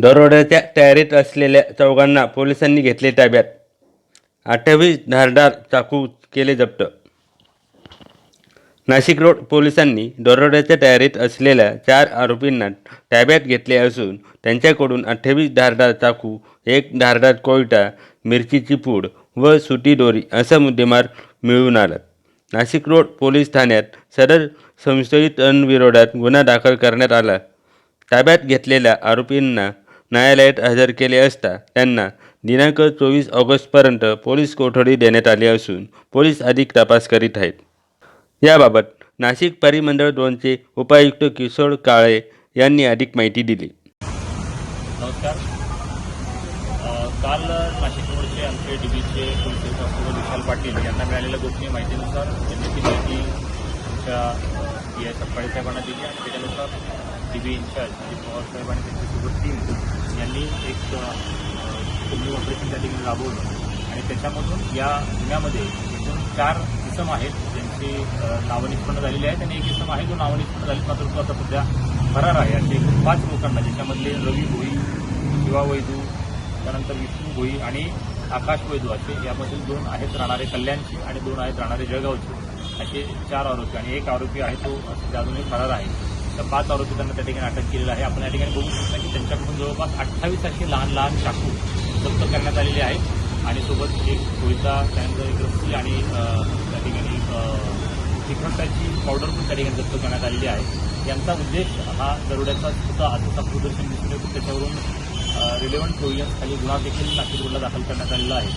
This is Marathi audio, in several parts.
दरोड्याच्या तयारीत असलेल्या चौघांना पोलिसांनी घेतले ताब्यात. अठ्ठावीस धारदार चाकू केले जप्त. नाशिक रोड पोलिसांनी दरोड्याच्या तयारीत असलेल्या चार आरोपींना ताब्यात घेतले असून त्यांच्याकडून अठ्ठावीस धारदार चाकू एक धारदार कोयटा मिरचीची पूड व सुटी दोरी असा मुद्देमाल मिळून आला. नाशिक रोड पोलीस ठाण्यात सदर संशयितांविरोधात गुन्हा दाखल करण्यात आला. ताब्यात घेतलेल्या आरोपींना न्यायालयात हजर केले असता त्यांना दिनांक चोवीस ऑगस्टपर्यंत पोलीस कोठडी देण्यात आली असून पोलीस अधिक तपास करीत आहेत. याबाबत नाशिक परिमंडळ दोनचे उपायुक्त किशोर काळे यांनी अधिक माहिती दिली. नमस्कार. काल नाशिक रोडचे आमचे डी बीचे पोलीस कॉन्स्टेबल विशाल पाटील यांना मिळालेल्या गोपनीय माहितीनुसार त्यांनी ती माहिती आमच्या पी आय साहेबांना दिली आणि त्याच्यानुसार डी बी इन्चार्ज पवार साहेब आणि सोबत टीम तुम्ही ऑपरेशन त्या ठिकाणी राबवलं. आणि त्याच्यामधून या गुन्ह्यामध्ये एकूण चार इसम आहेत ज्यांची नावं निष्पन्न झालेली आहेत. आणि एक इसम आहे जो नावं निष्पन्न झाली मात्र तो आता सध्या फरार आहे. असे एकूण पाच लोकांना ज्याच्यामधले रवी भोई शिवा वैदू त्यानंतर विष्णू भोई आणि आकाश वैदू असे यामधील दोन आहेत राहणारे कल्याणचे आणि दोन आहेत राहणारे जळगावचे. असे चार आरोपी आणि एक आरोपी आहे तो सध्या अजूनही फरार आहे. तर पाच आरोपी त्यांना त्या ठिकाणी अटक केलेला आहे. आपण या ठिकाणी बघू शकता की त्यांच्याकडून जवळपास अठ्ठावीस असे लहान लहान चाकू जप्त करण्यात आलेली आहे आणि सोबत एक कोयता त्यानंतर एक रस्सी आणि त्या ठिकाणी अ, तिखटाची पावडर पण त्या ठिकाणी जप्त करण्यात आलेली आहे. यांचा उद्देश हा दरोड्याचा सुद्धा असा प्रदर्शन दिसून येतो. त्याच्यावरून रिलेव्हंट प्रोव्हिजन्स खाली गुन्हा देखील नागपूरला दाखल करण्यात आलेला आहे.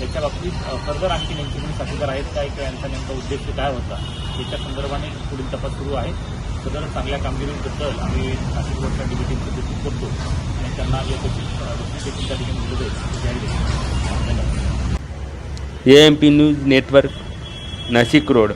याच्या बाबतीत फर्दर आणखी नेमके कोणी साथीदार आहेत. काय किंवा यांचा नेमका उद्देश काय होता? याच्या संदर्भाने पुढील तपास सुरू आहे. सदर चांगल्या कामगिरीबद्दल आम्ही नाशिक रोडच्या डिबिटीचं कौतुक करतो. आणि त्यांना या देखील त्या ठिकाणी दिलं जाईल A M P news network Nashik road.